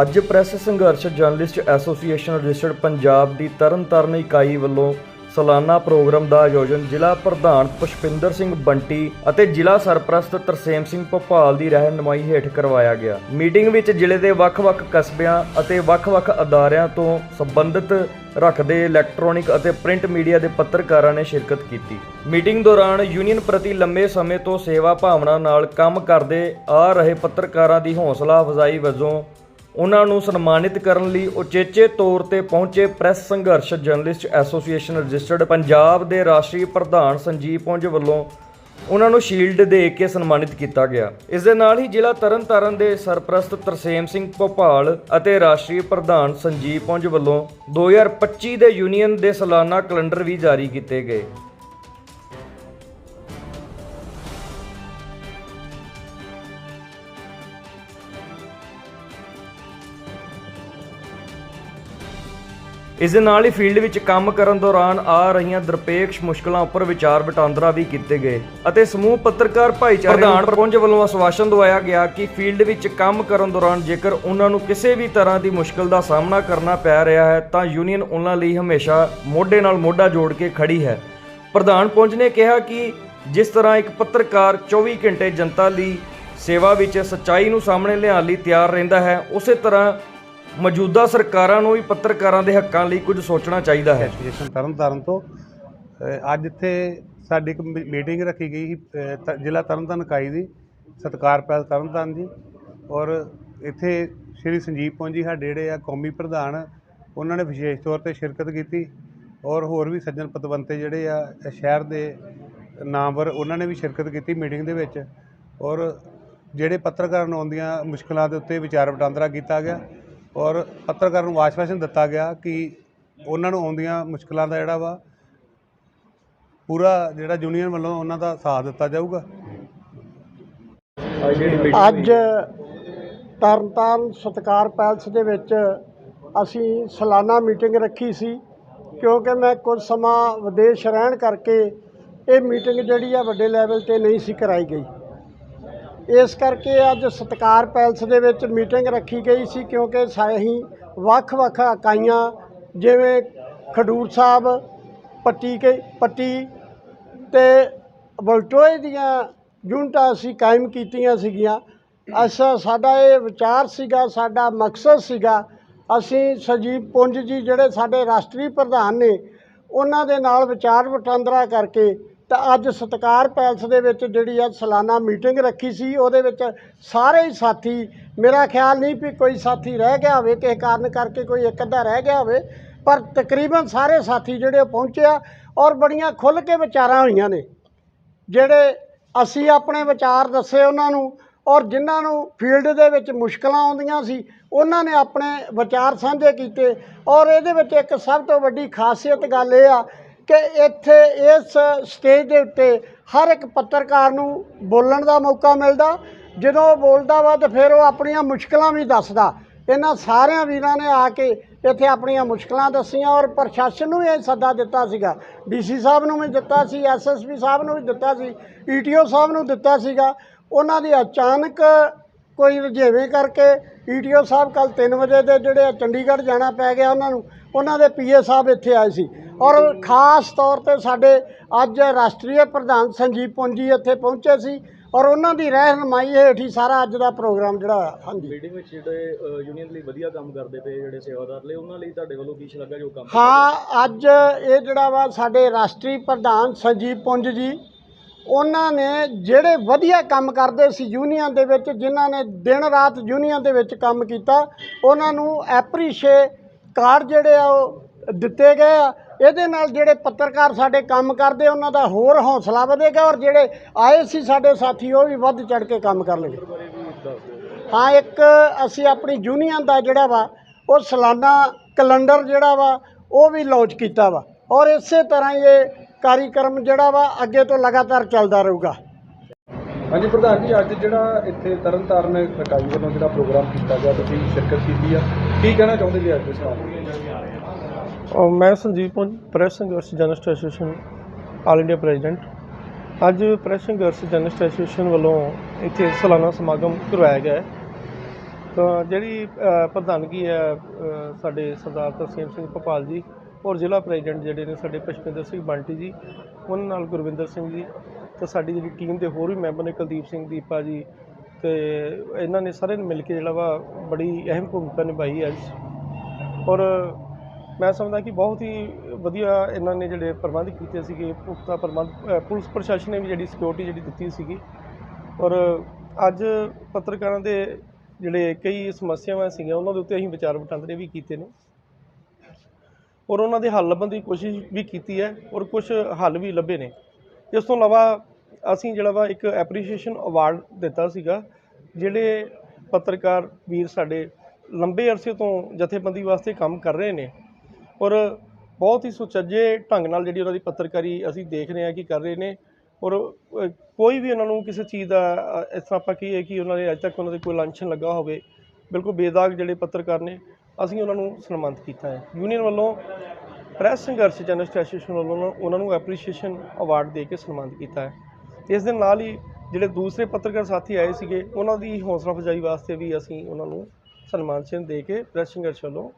ਅੱਜ press Sangharsh journalist association registered Punjab ਦੀ ਤਰਨਤਾਰਨ ਇਕਾਈ ਵੱਲੋਂ ਸਾਲਾਨਾ ਪ੍ਰੋਗਰਾਮ ਦਾ ਆਯੋਜਨ ਜ਼ਿਲ੍ਹਾ ਪ੍ਰਧਾਨ ਪੁਸ਼ਪਿੰਦਰ ਸਿੰਘ ਬੰਟੀ ਅਤੇ ਜ਼ਿਲ੍ਹਾ ਸਰਪ੍ਰਸਤ ਤਰਸੇਮ ਸਿੰਘ ਭੋਪਾਲ ਦੀ ਰਹਿਨੁਮਾਈ ਹੇਠ ਕਰਵਾਇਆ ਗਿਆ। ਮੀਟਿੰਗ ਵਿੱਚ ਜ਼ਿਲ੍ਹੇ ਦੇ ਵੱਖ-ਵੱਖ ਕਸਬਿਆਂ ਅਤੇ ਵੱਖ-ਵੱਖ ਅਦਾਰਿਆਂ ਤੋਂ ਸੰਬੰਧਿਤ ਰੱਖਦੇ ਇਲੈਕਟ੍ਰੋਨਿਕ ਅਤੇ ਪ੍ਰਿੰਟ ਮੀਡੀਆ ਦੇ ਪੱਤਰਕਾਰਾਂ ਨੇ ਸ਼ਿਰਕਤ ਕੀਤੀ। ਮੀਟਿੰਗ ਦੌਰਾਨ ਯੂਨੀਅਨ ਪ੍ਰਤੀ ਲੰਮੇ ਸਮੇਂ ਤੋਂ ਸੇਵਾ ਭਾਵਨਾ ਨਾਲ ਕੰਮ ਕਰਦੇ ਆ ਰਹੇ ਪੱਤਰਕਾਰਾਂ ਦੀ ਹੌਸਲਾ ਅਫਜ਼ਾਈ ਵਜੋਂ ਉਹਨਾਂ ਨੂੰ ਸਨਮਾਨਿਤ ਕਰਨ ਲਈ ਉਚੇਚੇ ਤੌਰ ਤੇ ਪਹੁੰਚੇ press Sangharsh journalist association registered Punjab ਦੇ ਰਾਸ਼ਟਰੀ ਪ੍ਰਧਾਨ ਸੰਜੀਵ ਪੁੰਜ ਵੱਲੋਂ ਉਹਨਾਂ ਨੂੰ ਸ਼ੀਲਡ ਦੇ ਕੇ ਸਨਮਾਨਿਤ ਕੀਤਾ ਗਿਆ। ਇਸ ਦੇ ਨਾਲ ਹੀ ਜ਼ਿਲ੍ਹਾ ਤਰਨਤਾਰਨ ਦੇ ਸਰਪ੍ਰਸਤ ਤਰਸੇਮ ਸਿੰਘ ਭੋਪਾਲ ਅਤੇ ਰਾਸ਼ਟਰੀ ਪ੍ਰਧਾਨ ਸੰਜੀਵ ਪੁੰਜ ਵੱਲੋਂ 2025 ਦੇ ਯੂਨੀਅਨ ਦੇ ਸਾਲਾਨਾ ਕੈਲੰਡਰ ਵੀ ਜਾਰੀ ਕੀਤੇ ਗਏ। ਇਸ ਦੇ ਨਾਲ ਹੀ ਫੀਲਡ ਵਿੱਚ ਕੰਮ ਕਰਨ ਦੌਰਾਨ ਆ ਰਹੀਆਂ ਦਰਪੇਸ਼ ਮੁਸ਼ਕਲਾਂ ਉੱਪਰ ਵਿਚਾਰ ਵਟਾਂਦਰਾ ਵੀ ਕੀਤੇ ਗਏ ਅਤੇ ਸਮੂਹ ਪੱਤਰਕਾਰ ਭਾਈਚਾਰੇ ਪ੍ਰਧਾਨ ਪ੍ਰਪੰਚ ਵੱਲੋਂ ਆਸ਼ਵਾਸਨ ਦਵਾਇਆ ਗਿਆ ਕਿ ਫੀਲਡ ਵਿੱਚ ਕੰਮ ਕਰਨ ਦੌਰਾਨ ਜੇਕਰ ਉਹਨਾਂ ਨੂੰ ਕਿਸੇ ਵੀ ਤਰ੍ਹਾਂ ਦੀ ਮੁਸ਼ਕਲ ਦਾ ਸਾਹਮਣਾ ਕਰਨਾ ਪੈ ਰਿਹਾ ਹੈ ਤਾਂ ਯੂਨੀਅਨ ਉਹਨਾਂ ਲਈ ਹਮੇਸ਼ਾ ਮੋਢੇ ਨਾਲ ਮੋਢਾ ਜੋੜ ਕੇ ਖੜੀ ਹੈ। ਪ੍ਰਧਾਨ ਪੁੰਜ ਨੇ ਕਿਹਾ ਕਿ ਜਿਸ ਤਰ੍ਹਾਂ ਇੱਕ ਪੱਤਰਕਾਰ 24 ਘੰਟੇ ਜਨਤਾ ਲਈ ਸੇਵਾ ਵਿੱਚ ਸੱਚਾਈ ਨੂੰ ਸਾਹਮਣੇ ਲਿਆਉਣ ਲਈ ਤਿਆਰ ਰਹਿੰਦਾ ਹੈ ਉਸੇ ਤਰ੍ਹਾਂ ਮੌਜੂਦਾ ਸਰਕਾਰਾਂ ਨੂੰ ਵੀ ਪੱਤਰਕਾਰਾਂ ਦੇ ਹੱਕਾਂ ਲਈ ਕੁਝ ਸੋਚਣਾ ਚਾਹੀਦਾ ਹੈ। ਐਸੋਸੀਏਸ਼ਨ ਤਰਨਤਾਰਨ ਤੋਂ ਅ, ਅੱਜ ਇੱਥੇ ਸਾਡੀ ਇੱਕ ਮੀ- ਮੀਟਿੰਗ ਰੱਖੀ ਗਈ ਸੀ ਅ, ਤ- ਜ਼ਿਲ੍ਹਾ ਤਰਨਤਾਰਨ ਇਕਾਈ ਦੀ ਸਤਕਾਰ ਪੈਲ ਤਰਨਤਾਰਨ ਜੀ। ਔਰ ਇੱਥੇ ਸ਼੍ਰੀ ਸੰਜੀਵ ਪੁੰਜੀ ਸਾਡੇ ਜਿਹੜੇ ਆ ਕੌਮੀ ਪ੍ਰਧਾਨ ਉਹਨਾਂ ਨੇ ਵਿਸ਼ੇਸ਼ ਤੌਰ ਤੇ ਸ਼ਿਰਕਤ ਕੀਤੀ। ਔਰ ਹੋਰ ਵੀ ਸੱਜਣ ਪਤਵੰਤੇ ਜਿਹੜੇ ਆ ਇਹ ਸ਼ਹਿਰ ਦੇ ਨਾਮਵਰ ਉਹਨਾਂ ਨੇ ਵੀ ਸ਼ਿਰਕਤ ਕੀਤੀ ਮੀਟਿੰਗ ਦੇ ਵਿੱਚ। ਔਰ ਜਿਹੜੇ ਪੱਤਰਕਾਰਾਂ ਨੂੰ ਆਉਂਦੀਆਂ ਮੁਸ਼ਕਲਾਂ ਦੇ ਉੱਤੇ ਵਿਚਾਰ ਵਟਾਂਦਰਾ ਕੀਤਾ ਗਿਆ ਔਰ ਪੱਤਰਕਾਰਾਂ ਨੂੰ ਆਸ਼ਵਾਸਨ ਦਿੱਤਾ ਗਿਆ ਕਿ ਉਹਨਾਂ ਨੂੰ ਆਉਂਦੀਆਂ ਮੁਸ਼ਕਲਾਂ ਦਾ ਜਿਹੜਾ ਵਾ, ਪੂਰਾ ਜਿਹੜਾ ਯੂਨੀਅਨ ਵੱਲੋਂ ਉਹਨਾਂ ਦਾ ਸਾਥ ਦਿੱਤਾ ਜਾਊਗਾ। ਅੱਜ ਤਰਨਤਾਰਨ ਸਤਕਾਰ ਪੈਲਸ ਦੇ ਵਿੱਚ ਅਸੀਂ ਸਾਲਾਨਾ ਮੀਟਿੰਗ ਰੱਖੀ ਸੀ, ਕਿਉਂਕਿ ਮੈਂ ਕੁਝ ਸਮਾਂ ਵਿਦੇਸ਼ ਰਹਿਣ ਕਰਕੇ ਇਹ ਮੀਟਿੰਗ ਜਿਹੜੀ ਆ ਵੱਡੇ ਲੈਵਲ ਤੇ ਨਹੀਂ ਸੀ ਕਰਾਈ ਗਈ। ਇਸ ਕਰਕੇ ਅੱਜ ਸਤਕਾਰ ਪੈਲਸ ਦੇ ਵਿੱਚ ਮੀਟਿੰਗ ਰੱਖੀ ਗਈ ਸੀ ਕਿਉਂਕਿ ਅਸੀਂ ਵੱਖ-ਵੱਖ ਇਕਾਈਆਂ ਜਿਵੇਂ ਖਡੂਰ ਸਾਹਿਬ, ਪੱਟੀ ਕੇ, ਪੱਟੀ ਤੇ ਬਲਟੋਏ ਦੀਆਂ ਯੂਨਿਟਾਂ ਅਸੀਂ ਕਾਇਮ ਕੀਤੀਆਂ ਸੀਗੀਆਂ। ਅਸਾਂ ਸਾਡਾ ਇਹ ਵਿਚਾਰ ਸੀਗਾ, ਸਾਡਾ ਮਕਸਦ ਸੀਗਾ, ਅਸੀਂ ਸਜੀਵ ਪੁੰਜ ਜੀ ਜਿਹੜੇ ਸਾਡੇ ਰਾਸ਼ਟਰੀ ਪ੍ਰਧਾਨ ਨੇ, ਉਹਨਾਂ ਦੇ ਨਾਲ ਵਿਚਾਰ ਵਟਾਂਦਰਾ ਕਰਕੇ ਤਾਂ ਅੱਜ ਸਤਕਾਰ ਪੈਲਸ ਦੇ ਵਿੱਚ ਜਿਹੜੀ ਆ ਸਾਲਾਨਾ ਮੀਟਿੰਗ ਰੱਖੀ ਸੀ, ਉਹਦੇ ਵਿੱਚ ਸਾਰੇ ਹੀ ਸਾਥੀ, ਮੇਰਾ ਖਿਆਲ ਨਹੀਂ ਵੀ ਕੋਈ ਸਾਥੀ ਰਹਿ ਗਿਆ ਹੋਵੇ, ਕਿਸੇ ਕਾਰਨ ਕਰਕੇ ਕੋਈ ਇੱਕ ਅੱਧਾ ਰਹਿ ਗਿਆ ਹੋਵੇ, ਪਰ ਤਕਰੀਬਨ ਸਾਰੇ ਸਾਥੀ ਜਿਹੜੇ ਉਹ ਪਹੁੰਚੇ ਆ ਔਰ ਬੜੀਆਂ ਖੁੱਲ੍ਹ ਕੇ ਵਿਚਾਰਾਂ ਹੋਈਆਂ ਨੇ, ਜਿਹੜੇ ਅਸੀਂ ਆਪਣੇ ਵਿਚਾਰ ਦੱਸੇ ਉਹਨਾਂ ਨੂੰ ਔਰ ਜਿਨ੍ਹਾਂ ਨੂੰ ਫੀਲਡ ਦੇ ਵਿੱਚ ਮੁਸ਼ਕਲਾਂ ਆਉਂਦੀਆਂ ਸੀ, ਉਹਨਾਂ ਨੇ ਆਪਣੇ ਵਿਚਾਰ ਸਾਂਝੇ ਕੀਤੇ ਔਰ ਇਹਦੇ ਵਿੱਚ ਇੱਕ ਸਭ ਤੋਂ ਵੱਡੀ ਖਾਸੀਅਤ ਗੱਲ ਇਹ ਆ ਕਿ ਇੱਥੇ ਇਸ ਸਟੇਜ ਦੇ ਉੱਤੇ ਹਰ ਇੱਕ ਪੱਤਰਕਾਰ ਨੂੰ ਬੋਲਣ ਦਾ ਮੌਕਾ ਮਿਲਦਾ। ਜਦੋਂ ਉਹ ਬੋਲਦਾ ਵਾ ਤੇ ਫਿਰ ਉਹ ਆਪਣੀਆਂ ਮੁਸ਼ਕਲਾਂ ਵੀ ਦੱਸਦਾ। ਇਹਨਾਂ ਸਾਰਿਆਂ ਵੀਰਾਂ ਨੇ ਆ ਕੇ ਇੱਥੇ ਆਪਣੀਆਂ ਮੁਸ਼ਕਲਾਂ ਦੱਸੀਆਂ ਔਰ ਪ੍ਰਸ਼ਾਸਨ ਨੂੰ ਵੀ ਇਹ ਸੱਦਾ ਦਿੱਤਾ ਸੀਗਾ। ਡੀਸੀ ਸਾਹਿਬ ਨੂੰ ਵੀ ਦਿੱਤਾ ਸੀ ਐਸਐਸਪੀ ਸਾਹਿਬ ਨੂੰ ਵੀ ਦਿੱਤਾ ਸੀ ਈਟੀਓ ਸਾਹਿਬ ਨੂੰ ਦਿੱਤਾ ਸੀਗਾ। ਉਹਨਾਂ ਦੀ ਅਚਾਨਕ ਕੋਈ ਰੁਝੇਵੇਂ ਕਰਕੇ ਈਟੀਓ ਸਾਹਿਬ ਕੱਲ 3 ਵਜੇ ਦੇ ਜਿਹੜੇ ਚੰਡੀਗੜ੍ਹ ਜਾਣਾ ਪੈ ਗਿਆ ਉਹਨਾਂ ਨੂੰ ਉਹਨਾਂ ਦੇ ਪੀਏ ਸਾਹਿਬ ਇੱਥੇ ਆਏ ਸੀ। ਔਰ ਖਾਸ ਤੌਰ ਤੇ ਸਾਡੇ ਅੱਜ ਰਾਸ਼ਟਰੀ ਪ੍ਰਧਾਨ ਸੰਜੀਵ ਪੁੰਜੀ ਇੱਥੇ ਪਹੁੰਚੇ ਸੀ ਔਰ ਉਹਨਾਂ ਦੀ ਰਹਿਨਮਾਈ ਹੇਠ ਹੀ ਸਾਰਾ ਅੱਜ ਦਾ ਪ੍ਰੋਗਰਾਮ ਜਿਹੜਾ ਹੋਇਆ। ਹਾਂਜੀ। ਮੀਟਿੰਗ ਵਿੱਚ ਜਿਹੜੇ ਯੂਨੀਅਨ ਲਈ ਵਧੀਆ ਕੰਮ ਕਰਦੇ ਪਏ ਜਿਹੜੇ ਸੇਵਾਦਾਰ ਲਈ ਉਹਨਾਂ ਲਈ ਤੁਹਾਡੇ ਵੱਲੋਂ ਕੀ ਸ਼ਲਾਘਾ ਜੋ ਕੰਮ ਹਾਂ ਅੱਜ ਇਹ ਜਿਹੜਾ ਵਾ ਸਾਡੇ ਰਾਸ਼ਟਰੀ ਪ੍ਰਧਾਨ ਸੰਜੀਵ ਪੁੰਜ ਜੀ ਉਹਨਾਂ ਨੇ ਜਿਹੜੇ ਵਧੀਆ ਕੰਮ ਕਰਦੇ ਸੀ ਯੂਨੀਅਨ ਦੇ ਵਿੱਚ, ਜਿਨ੍ਹਾਂ ਨੇ ਦਿਨ ਰਾਤ ਯੂਨੀਅਨ ਦੇ ਵਿੱਚ ਕੰਮ ਕੀਤਾ, ਉਹਨਾਂ ਨੂੰ ਐਪਰੀਸ਼ੇ ਕਾਰਡ ਜਿਹੜੇ ਆ ਉਹ ਦਿੱਤੇ ਗਏ ਆ। ਇਹਦੇ ਨਾਲ ਜਿਹੜੇ ਪੱਤਰਕਾਰ ਸਾਡੇ ਕੰਮ ਕਰਦੇ, ਉਹਨਾਂ ਦਾ ਹੋਰ ਹੌਸਲਾ ਵਧੇਗਾ ਔਰ ਜਿਹੜੇ ਆਏ ਸੀ ਸਾਡੇ ਸਾਥੀ, ਉਹ ਵੀ ਵੱਧ ਚੜ ਕੇ ਕੰਮ ਕਰਨਗੇ। ਹਾਂ, ਇੱਕ ਅਸੀਂ ਆਪਣੀ ਯੂਨੀਅਨ ਦਾ ਜਿਹੜਾ ਵਾ, ਉਹ ਸਾਲਾਨਾ ਕੈਲੰਡਰ ਜਿਹੜਾ ਵਾ, ਉਹ ਵੀ ਲਾਂਚ ਕੀਤਾ ਵਾ। ਔਰ ਇਸੇ ਤਰ੍ਹਾਂ ਇਹ ਕਾਰਿਕਰਮ ਜਿਹੜਾ ਵਾ ਅੱਗੇ ਤੋਂ ਲਗਾਤਾਰ ਚੱਲਦਾ ਰਹੂਗਾ। ਹਾਂਜੀ ਪ੍ਰਧਾਨ ਜੀ ਅੱਜ ਜਿਹੜਾ ਇੱਥੇ ਤਰਨਤਾਰਨ ਇਕਾਈ ਵੱਲੋਂ ਜਿਹੜਾ ਪ੍ਰੋਗਰਾਮ ਕੀਤਾ ਗਿਆ ਤੁਸੀਂ ਸ਼ਿਰਕਤ ਕੀਤੀ ਆ। ਕੀ ਕਹਿਣਾ ਚਾਹੁੰਦੇ ਜੀ ਅੱਜ ਦੇ ਸਵਾਲ? ਮੈਂ Sanjeev Punj press Sangharsh journalist association all India president. ਅੱਜ ਪ੍ਰੈਸ ਸੰਘਰਸ਼ ਜਰਨਲਿਸਟ ਐਸੋਸੀਏਸ਼ਨ ਵੱਲੋਂ ਇੱਥੇ ਸਾਲਾਨਾ ਸਮਾਗਮ ਕਰਵਾਇਆ ਗਿਆ ਹੈ। ਤਾਂ ਜਿਹੜੀ ਪ੍ਰਧਾਨਗੀ ਹੈ ਸਾਡੇ ਸਰਦਾਰ ਤਰਸੇਮ ਸਿੰਘ ਭੋਪਾਲ ਜੀ ਔਰ ਜ਼ਿਲ੍ਹਾ ਪ੍ਰੈਜ਼ੀਡੈਂਟ ਜਿਹੜੇ ਨੇ ਸਾਡੇ ਪਸ਼ਪਿੰਦਰ ਸਿੰਘ ਬੰਟੀ ਜੀ, ਉਹਨਾਂ ਨਾਲ ਗੁਰਵਿੰਦਰ ਸਿੰਘ ਜੀ ਤੇ ਸਾਡੀ ਜਿਹੜੀ ਟੀਮ ਦੇ ਹੋਰ ਵੀ ਮੈਂਬਰ ਨੇ ਕੁਲਦੀਪ ਸਿੰਘ ਦੀਪਾ ਜੀ ਤੇ ਇਹਨਾਂ ਨੇ ਸਾਰੇ ਨੇ ਮਿਲ ਕੇ ਜਿਹੜਾ ਵਾ ਬੜੀ ਅਹਿਮ ਭੂਮਿਕਾ ਨਿਭਾਈ ਅੱਜ। ਔਰ ਮੈਂ ਸਮਝਦਾ ਕਿ ਬਹੁਤ ਹੀ ਵਧੀਆ ਇਹਨਾਂ ਨੇ ਜਿਹੜੇ ਪ੍ਰਬੰਧ ਕੀਤੇ ਸੀਗੇ, ਪੁਖਤਾ ਪ੍ਰਬੰਧ ਪੁਲਿਸ ਪ੍ਰਸ਼ਾਸਨ ਨੇ ਵੀ ਜਿਹੜੀ ਸਿਕਿਉਰਿਟੀ ਜਿਹੜੀ ਦਿੱਤੀ ਸੀਗੀ। ਔਰ ਅੱਜ ਪੱਤਰਕਾਰਾਂ ਦੇ ਜਿਹੜੇ ਕਈ ਸਮੱਸਿਆਵਾਂ ਸੀਗੀਆਂ, ਉਹਨਾਂ ਦੇ ਉੱਤੇ ਅਸੀਂ ਵਿਚਾਰ ਵਟਾਂਦਰੇ ਵੀ ਕੀਤੇ ਨੇ। ਔਰ ਉਹਨਾਂ ਦੇ ਹੱਲ ਲੱਭਣ ਦੀ ਕੋਸ਼ਿਸ਼ ਵੀ ਕੀਤੀ ਹੈ ਔਰ ਕੁਝ ਹੱਲ ਵੀ ਲੱਭੇ ਨੇ। ਇਸ ਤੋਂ ਇਲਾਵਾ ਅਸੀਂ ਜਿਹੜਾ ਵਾ ਇੱਕ ਐਪਰੀਸ਼ੀਏਸ਼ਨ ਅਵਾਰਡ ਦਿੱਤਾ ਸੀਗਾ, ਜਿਹੜੇ ਪੱਤਰਕਾਰ ਵੀਰ ਸਾਡੇ ਲੰਬੇ ਅਰਸੇ ਤੋਂ ਜਥੇਬੰਦੀ ਵਾਸਤੇ ਕੰਮ ਕਰ ਰਹੇ ਨੇ ਔਰ ਬਹੁਤ ਹੀ ਸੁਚੱਜੇ ਢੰਗ ਨਾਲ ਜਿਹੜੀ ਉਹਨਾਂ ਦੀ ਪੱਤਰਕਾਰੀ ਅਸੀਂ ਦੇਖ ਰਹੇ ਹਾਂ ਕਿ ਕਰ ਰਹੇ ਨੇ ਔਰ ਕੋਈ ਵੀ ਉਹਨਾਂ ਨੂੰ ਕਿਸੇ ਚੀਜ਼ ਦਾ ਇਸ ਤਰ੍ਹਾਂ ਆਪਾਂ ਕਹੀਏ ਕਿ ਉਹਨਾਂ ਦੇ ਅੱਜ ਤੱਕ ਉਹਨਾਂ ਦੇ ਕੋਈ ਲਾਂਛਨ ਲੱਗਾ ਹੋਵੇ, ਬਿਲਕੁਲ ਬੇਦਾਗ ਜਿਹੜੇ ਪੱਤਰਕਾਰ ਨੇ ਅਸੀਂ ਉਹਨਾਂ ਨੂੰ ਸਨਮਾਨਿਤ ਕੀਤਾ ਹੈ। ਯੂਨੀਅਨ ਵੱਲੋਂ ਪ੍ਰੈਸ ਸੰਘਰਸ਼ ਜਰਨਲਿਸਟ ਐਸੋਸੀਏਸ਼ਨ ਵੱਲੋਂ ਉਹਨਾਂ- ਨੂੰ ਐਪਰੀਸ਼ੀਏਸ਼ਨ ਅਵਾਰਡ ਦੇ ਕੇ ਸਨਮਾਨਿਤ ਕੀਤਾ ਹੈ। ਇਸ ਦੇ ਨਾਲ ਹੀ ਜਿਹੜੇ ਦੂਸਰੇ ਪੱਤਰਕਾਰ ਸਾਥੀ ਆਏ ਸੀਗੇ ਉਹਨਾਂ ਦੀ ਹੌਸਲਾ ਅਫਜ਼ਾਈ ਵਾਸਤੇ ਵੀ ਅਸੀਂ ਉਹਨਾਂ ਨੂੰ ਸਨਮਾਨ ਚਿੰਨ੍ਹ ਦੇ ਕੇ ਪ੍ਰੈਸ ਸੰਘਰਸ਼ ਵੱਲੋਂ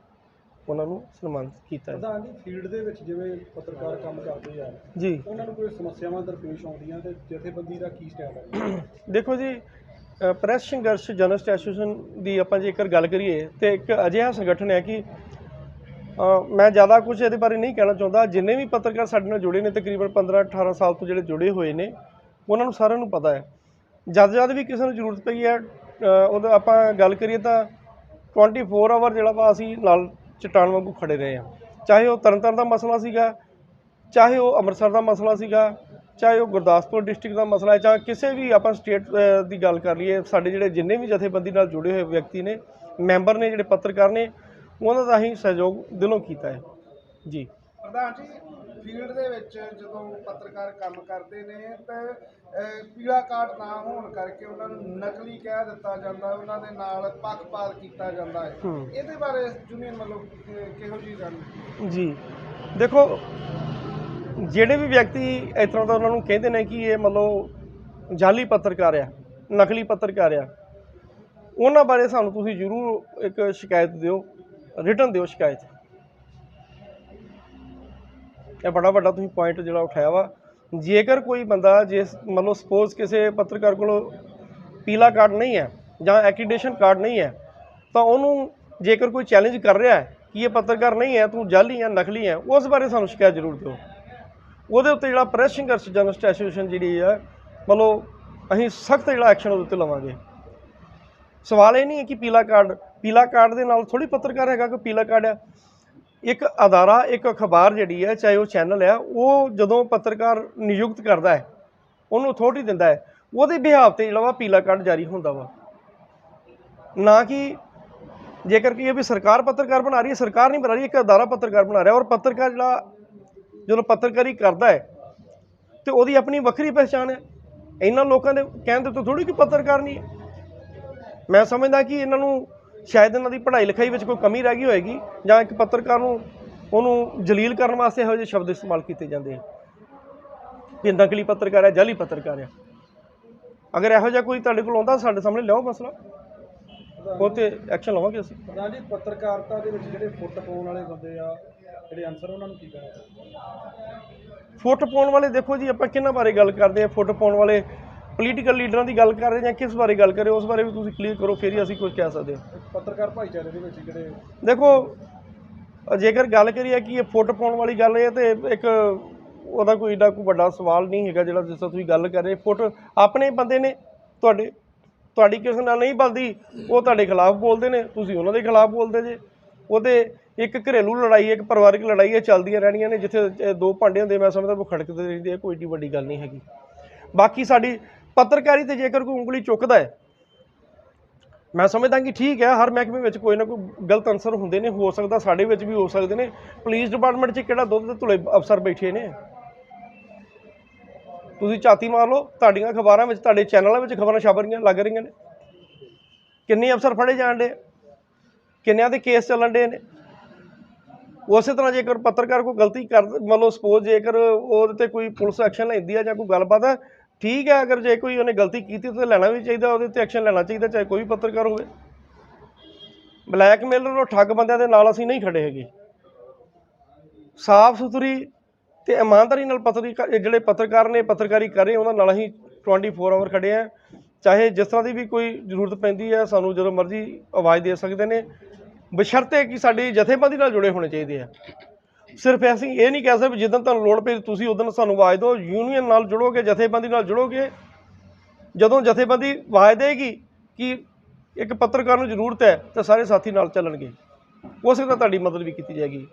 ਉਹਨਾਂ ਨੂੰ ਸਨਮਾਨਿਤ ਕੀਤਾ ਹੈ। ਪ੍ਰਧਾਨ ਜੀ ਫੀਲਡ ਦੇ ਵਿੱਚ ਜਿਵੇਂ ਪੱਤਰਕਾਰ ਕੰਮ ਕਰਦੇ ਆ ਜੀ। ਉਹਨਾਂ ਨੂੰ ਕੋਈ ਸਮੱਸਿਆਵਾਂ ਦਰਪੇਸ਼ ਆਉਂਦੀਆਂ ਤੇ ਜਥੇਬੰਦੀ ਦਾ ਕੀ ਸਟੈਂਡ ਹੈ? ਦੇਖੋ ਜੀ ਪ੍ਰੈਸ ਸੰਘਰਸ਼ ਜਰਨਲਿਸਟ ਐਸੋਸੀਏਸ਼ਨ ਦੀ ਆਪਾਂ ਜੇਕਰ ਗੱਲ ਕਰੀਏ ਤੇ ਇੱਕ ਅਜਿਹਾ ਸੰਗਠਨ ਹੈ ਕਿ ਮੈਂ ਜ਼ਿਆਦਾ ਕੁਝ ਇਹਦੇ ਬਾਰੇ ਨਹੀਂ ਕਹਿਣਾ ਚਾਹੁੰਦਾ। ਜਿੰਨੇ ਵੀ ਪੱਤਰਕਾਰ ਸਾਡੇ ਨਾਲ ਜੁੜੇ ਨੇ ਤਕਰੀਬਨ 15 18 ਸਾਲ ਤੋਂ ਜਿਹੜੇ ਜੁੜੇ ਹੋਏ ਨੇ ਉਹਨਾਂ ਨੂੰ ਸਾਰਿਆਂ ਨੂੰ ਪਤਾ ਹੈ। ਜਦ ਜਦ ਵੀ ਕਿਸੇ ਨੂੰ ਜ਼ਰੂਰਤ ਪਈ ਹੈ ਅ, ਉਦੋਂ ਆਪਾਂ ਗੱਲ ਕਰੀਏ ਤਾਂ 24 ਆਵਰ ਜਿਹੜਾ ਵਾ ਅਸੀਂ ਨਾਲ ਚਟਾਨ ਵਾਂਗੂ ਖੜੇ ਰਹੇ ਹਾਂ। ਚਾਹੇ ਉਹ ਤਰਨਤਾਰਨ ਦਾ ਮਸਲਾ ਸੀਗਾ ਚਾਹੇ ਉਹ ਅੰਮ੍ਰਿਤਸਰ ਦਾ ਮਸਲਾ ਸੀਗਾ ਚਾਹੇ ਉਹ ਗੁਰਦਾਸਪੁਰ ਡਿਸਟ੍ਰਿਕਟ ਦਾ ਮਸਲਾ ਹੈ ਚਾਹੇ ਕਿਸੇ ਵੀ ਆਪਾਂ ਸਟੇਟ ਦੀ ਗੱਲ ਕਰ ਲਈਏ ਸਾਡੇ ਜਿਹੜੇ ਜਿੰਨੇ ਵੀ ਜਥੇਬੰਦੀ ਨਾਲ ਜੁੜੇ ਹੋਏ ਵਿਅਕਤੀ ਨੇ ਮੈਂਬਰ ਨੇ ਜਿਹੜੇ ਪੱਤਰਕਾਰ ਨੇ ਉਹਨਾਂ ਦਾ ਅਸੀਂ ਸਹਿਯੋਗ ਦਿਲੋਂ ਕੀਤਾ ਹੈ। ਜੀ। ਪ੍ਰਧਾਨ ਜੀ ਫੀਲਡ ਦੇ ਵਿੱਚ ਜਦੋਂ ਪੱਤਰਕਾਰ ਕੰਮ ਕਰਦੇ ਨੇ ਤਾਂ ਪੀਲਾ ਕਾਰਡ ਨਾ ਹੋਣ ਕਰਕੇ ਉਹਨਾਂ ਨੂੰ ਨਕਲੀ ਕਹਿ ਦਿੱਤਾ ਜਾਂਦਾ ਉਹਨਾਂ ਦੇ ਨਾਲ ਪੱਖਪਾਤ ਕੀਤਾ ਜਾਂਦਾ ਹੈ। ਹੂੰ। ਇਹਦੇ ਬਾਰੇ ਯੂਨੀਅਨ ਵੱਲੋਂ ਕਿਹੋ ਜਿਹੀ ਗੱਲ ਜੀ। ਦੇਖੋ ਜਿਹੜੇ ਵੀ ਵਿਅਕਤੀ ਇਸ ਤਰ੍ਹਾਂ ਦਾ ਉਹਨਾਂ ਨੂੰ ਕਹਿੰਦੇ ਨੇ ਕਿ ਇਹ ਮਤਲਬ ਜਾਲੀ ਪੱਤਰਕਾਰ ਆ, ਨਕਲੀ ਪੱਤਰਕਾਰ ਆ, ਉਹਨਾਂ ਬਾਰੇ ਸਾਨੂੰ ਤੁਸੀਂ ਜ਼ਰੂਰ ਇੱਕ ਸ਼ਿਕਾਇਤ ਦਿਓ ਰਿਟਰਨ ਦਿਓ ਸ਼ਿਕਾਇਤ। ਇਹ ਬੜਾ ਵੱਡਾ ਤੁਸੀਂ ਪੁਆਇੰਟ ਜਿਹੜਾ ਉਠਾਇਆ ਵਾ। ਜੇਕਰ ਕੋਈ ਬੰਦਾ ਜੇ ਮਤਲਬ ਸਪੋਜ਼ ਕਿਸੇ ਪੱਤਰਕਾਰ ਕੋਲ ਪੀਲਾ ਕਾਰਡ ਨਹੀਂ ਹੈ ਜਾਂ ਐਕ੍ਰੀਡੇਸ਼ਨ ਕਾਰਡ ਨਹੀਂ ਹੈ, ਤਾਂ ਉਹਨੂੰ ਜੇਕਰ ਕੋਈ ਚੈਲੰਜ ਕਰ ਰਿਹਾ ਹੈ ਕਿ ਇਹ ਪੱਤਰਕਾਰ ਨਹੀਂ ਹੈ, ਤੂੰ ਜਾਲੀ ਹੈ, ਨਕਲੀ ਹੈ, ਉਸ ਬਾਰੇ ਸਾਨੂੰ ਸ਼ਿਕਾਇਤ ਜ਼ਰੂਰ ਦਿਓ। ਉਹਦੇ ਉੱਤੇ ਜਿਹੜਾ ਪ੍ਰੈਸ ਸੰਘਰਸ਼ ਜਰਨਲਿਸਟ ਐਸੋਸੀਏਸ਼ਨ ਜਿਹੜੀ ਹੈ ਮਤਲਬ ਅਸੀਂ ਸਖਤ ਜਿਹੜਾ ਐਕਸ਼ਨ ਉਹਦੇ ਉੱਤੇ ਲਵਾਂਗੇ। ਸਵਾਲ ਇਹ ਨਹੀਂ ਹੈ ਕਿ ਪੀਲਾ ਕਾਰਡ ਪੀਲਾ ਕਾਰਡ ਦੇ ਨਾਲ ਥੋੜੀ ਪੱਤਰਕਾਰ ਹੈਗਾ ਕਿ ਪੀਲਾ ਕਾਰਡ ਹੈ ਇੱਕ ਅਦਾਰਾ, ਇੱਕ ਅਖਬਾਰ ਜਿਹੜੀ ਹੈ ਚਾਹੇ ਉਹ ਚੈਨਲ ਹੈ ਉਹ ਜਦੋਂ ਪੱਤਰਕਾਰ ਨਿਯੁਕਤ ਕਰਦਾ ਹੈ, ਉਹਨੂੰ ਅਥਾਰਟੀ ਦਿੰਦਾ ਹੈ, ਉਹਦੇ ਬਿਹਾਵ ਤੇ ਜਿਹੜਾ ਵਾ ਪੀਲਾ ਕਾਰਡ ਜਾਰੀ ਹੁੰਦਾ ਵਾ। ਨਾ ਕਿ ਜੇਕਰ ਕੀ ਇਹ ਵੀ ਸਰਕਾਰ ਪੱਤਰਕਾਰ ਬਣਾ ਰਹੀ ਹੈ, ਸਰਕਾਰ ਨਹੀਂ ਬਣਾ ਰਹੀ, ਇੱਕ ਅਦਾਰਾ ਪੱਤਰਕਾਰ ਬਣਾ ਰਿਹਾ ਔਰ ਪੱਤਰਕਾਰ ਜਿਹੜਾ ਜਦੋਂ ਪੱਤਰਕਾਰੀ ਕਰਦਾ ਹੈ, ਤੇ ਉਹਦੀ ਆਪਣੀ ਵੱਖਰੀ ਪਛਾਣ ਹੈ। ਇਹਨਾਂ ਲੋਕਾਂ ਦੇ ਕਹਿਣ ਦੇ ਤੋਂ ਥੋੜੀ ਕਿ ਪੱਤਰਕਾਰ ਨਹੀਂ ਹੈ। ਮੈਂ ਸਮਝਦਾ ਕਿ ਇਹਨਾਂ ਨੂੰ ਸ਼ਾਇਦ ਇਹਨਾਂ ਦੀ ਪੜ੍ਹਾਈ ਲਿਖਾਈ ਵਿੱਚ ਕੋਈ ਕਮੀ ਰਹਿ ਗਈ ਹੋਏਗੀ, ਜਾਂ ਇੱਕ ਪੱਤਰਕਾਰ ਨੂੰ ਉਹਨੂੰ ਜਲੀਲ ਕਰਨ ਵਾਸਤੇ ਇਹੋ ਜਿਹੇ ਸ਼ਬਦ ਇਸਤੇਮਾਲ ਕੀਤੇ ਜਾਂਦੇ ਆ। ਕਿ ਨਕਲੀ ਪੱਤਰਕਾਰ ਹੈ, ਜਾਲੀ ਪੱਤਰਕਾਰ ਹੈ। ਅਗਰ ਇਹੋ ਜਿਹਾ ਕੋਈ ਤੁਹਾਡੇ ਕੋਲ ਆਉਂਦਾ, ਸਾਡੇ ਸਾਹਮਣੇ ਲਿਆਓ ਮਸਲਾ। ਉਹ ਤੇ ਐਕਸ਼ਨ ਲਵਾਂਗੇ ਅਸੀਂ। ਜੀ ਪੱਤਰਕਾਰਤਾ ਦੇ ਵਿੱਚ ਜਿਹੜੇ ਫੁੱਟ ਪਾਉਣ ਵਾਲੇ ਬੰਦੇ ਆ ਜਿਹੜੇ ਅਨਸਰ ਉਹਨਾਂ ਨੂੰ ਕੀ ਕਹਿਣਾ ਫੁੱਟ ਪਾਉਣ ਵਾਲੇ ਦੇਖੋ ਜੀ ਆਪਾਂ ਕਿਹਨਾਂ ਬਾਰੇ ਗੱਲ ਕਰਦੇ ਆ ਫੁੱਟ ਪਾਉਣ ਵਾਲੇ ਪੋਲੀਟੀਕਲ ਲੀਡਰਾਂ ਦੀ ਗੱਲ ਕਰ ਰਹੇ ਜਾਂ ਕਿਸ ਬਾਰੇ ਗੱਲ ਕਰ ਰਹੇ ਉਸ ਬਾਰੇ ਵੀ ਤੁਸੀਂ ਕਲੀਅਰ ਕਰੋ ਫਿਰ ਹੀ ਅਸੀਂ ਕੁਝ ਕਹਿ ਸਕਦੇ ਹਾਂ। ਪੱਤਰਕਾਰ ਭਾਈਚਾਰੇ ਦੇ ਵਿੱਚ ਜਿਹੜੇ ਦੇਖੋ ਜੇਕਰ ਗੱਲ ਕਰੀਏ ਕਿ ਇਹ ਫੁੱਟ ਪਾਉਣ ਵਾਲੀ ਗੱਲ ਹੈ ਤੇ ਇੱਕ ਉਹਦਾ ਕੋਈ ਏਡਾ ਕੋਈ ਵੱਡਾ ਸਵਾਲ ਨਹੀਂ ਹੈਗਾ ਜਿਹੜਾ ਜਿਸ ਤਰ੍ਹਾਂ ਤੁਸੀਂ ਗੱਲ ਕਰ ਰਹੇ ਫੁੱਟ ਆਪਣੇ ਬੰਦੇ ਨੇ ਤੁਹਾਡੇ ਤੁਹਾਡੀ ਕਿਸੇ ਨਾਲ ਨਹੀਂ ਬਣਦੀ ਉਹ ਤੁਹਾਡੇ ਖਿਲਾਫ ਬੋਲਦੇ ਨੇ ਤੁਸੀਂ ਉਹਨਾਂ ਦੇ ਖਿਲਾਫ ਬੋਲਦੇ ਜੇ। ਉਹਦੇ ਇੱਕ ਘਰੇਲੂ ਲੜਾਈ, ਇੱਕ ਪਰਿਵਾਰਕ ਲੜਾਈ ਇਹ ਚੱਲਦੀਆਂ ਰਹਿਣੀਆਂ ਨੇ, ਜਿੱਥੇ ਦੋ ਭਾਂਡੇ ਹੁੰਦੇ, ਮੈਂ ਸਮਝਦਾ ਉਹ ਖੜਕਦੇ ਰਹਿੰਦੇ ਆ, ਕੋਈ ਏਡੀ ਵੱਡੀ ਗੱਲ ਨਹੀਂ ਹੈਗੀ। ਬਾਕੀ ਸਾਡੀ ਪੱਤਰਕਾਰੀ ਤੇ ਜੇਕਰ ਕੋਈ ਉਂਗਲੀ ਚੁੱਕਦਾ ਹੈ, ਮੈਂ ਸਮਝਦਾ ਕਿ ਠੀਕ ਹੈ, ਹਰ ਮਹਿਕਮੇ ਵਿੱਚ ਕੋਈ ਨਾ ਕੋਈ ਗਲਤ ਅਨਸਰ ਹੁੰਦੇ ਨੇ, ਹੋ ਸਕਦਾ ਸਾਡੇ ਵਿੱਚ ਵੀ ਹੋ ਸਕਦੇ ਨੇ। ਪੁਲਿਸ ਡਿਪਾਰਟਮੈਂਟ 'ਚ ਕਿਹੜਾ ਦੁੱਧ ਦੇ ਧੁਲੇ ਅਫਸਰ ਬੈਠੇ ਨੇ? ਤੁਸੀਂ ਝਾਤੀ ਮਾਰ ਲਓ, ਤੁਹਾਡੀਆਂ ਅਖਬਾਰਾਂ ਵਿੱਚ, ਤੁਹਾਡੇ ਚੈਨਲਾਂ ਵਿੱਚ ਖਬਰਾਂ ਛਪ ਰਹੀਆਂ, ਲੱਗ ਰਹੀਆਂ ਨੇ। ਕਿੰਨੇ ਅਫਸਰ ਫੜੇ ਜਾਣ ਡੇ ਕਿੰਨਿਆਂ ਦੇ ਕੇਸ ਚੱਲਣ ਡੇ ਨੇ? ਉਸੇ ਤਰ੍ਹਾਂ ਜੇਕਰ ਪੱਤਰਕਾਰ ਕੋਈ ਗਲਤੀ ਕਰ ਮਤਲਬ ਸਪੋਜ਼ ਜੇਕਰ ਉਹਦੇ ਤੇ ਕੋਈ ਪੁਲਿਸ ਐਕਸ਼ਨ ਲੈਂਦੀ ਹੈ ਜਾਂ ਕੋਈ ਗੱਲਬਾਤ ਹੈ ਠੀਕ ਹੈ ਅਗਰ ਜੇ ਕੋਈ ਉਹਨੇ ਗਲਤੀ ਕੀਤੀ ਤਾਂ ਲੈਣਾ ਵੀ ਚਾਹੀਦਾ, ਉਹਦੇ ਤੇ ਐਕਸ਼ਨ ਲੈਣਾ ਚਾਹੀਦਾ, ਚਾਹੇ ਕੋਈ ਵੀ ਪੱਤਰਕਾਰ ਹੋਵੇ। ਬਲੈਕਮੇਲਰ ਉਹ ਠੱਗ ਬੰਦਿਆਂ ਦੇ ਨਾਲ ਅਸੀਂ ਨਹੀਂ ਖੜੇ ਹੈਗੇ। ਸਾਫ਼ ਸੁਥਰੀ ਤੇ ਇਮਾਨਦਾਰੀ ਨਾਲ ਪੱਤਰਕਾਰ ਜਿਹੜੇ ਪੱਤਰਕਾਰ ਨੇ ਪੱਤਰਕਾਰੀ ਕਰ ਰਹੇ, ਉਹਨਾਂ ਨਾਲ ਅਸੀਂ 24 ਆਵਰ ਖੜੇ ਆ। ਚਾਹੇ ਜਿਸ ਤਰ੍ਹਾਂ ਦੀ ਵੀ ਕੋਈ ਜ਼ਰੂਰਤ ਪੈਂਦੀ ਹੈ ਸਾਨੂੰ ਜਦੋਂ ਮਰਜ਼ੀ ਆਵਾਜ਼ ਦੇ ਸਕਦੇ ਨੇ। ਬਸ਼ਰਤੇ ਕਿ ਸਾਡੀ ਜਥੇਬੰਦੀ ਨਾਲ ਜੁੜੇ ਹੋਣੇ ਚਾਹੀਦੇ ਆ। ਸਿਰਫ ਅਸੀਂ ਇਹ ਨਹੀਂ ਕਹਿ ਸਕਦੇ ਵੀ ਜਿੱਦਣ ਤੁਹਾਨੂੰ ਲੋੜ ਪਈ ਤੁਸੀਂ ਉਦੋਂ ਸਾਨੂੰ ਆਵਾਜ਼ ਦਿਓ ਯੂਨੀਅਨ ਨਾਲ ਜੁੜੋਗੇ, ਜਥੇਬੰਦੀ ਨਾਲ ਜੁੜੋਗੇ। ਜਦੋਂ ਜਥੇਬੰਦੀ ਆਵਾਜ਼ ਦੇਗੀ ਕਿ ਇੱਕ ਪੱਤਰਕਾਰ ਨੂੰ ਜ਼ਰੂਰਤ ਹੈ ਤਾਂ ਸਾਰੇ ਸਾਥੀ ਨਾਲ ਚੱਲਣਗੇ। ਹੋ ਸਕਦਾ ਤੁਹਾਡੀ ਮਦਦ ਵੀ ਕੀਤੀ ਜਾਏਗੀ। ਜੀ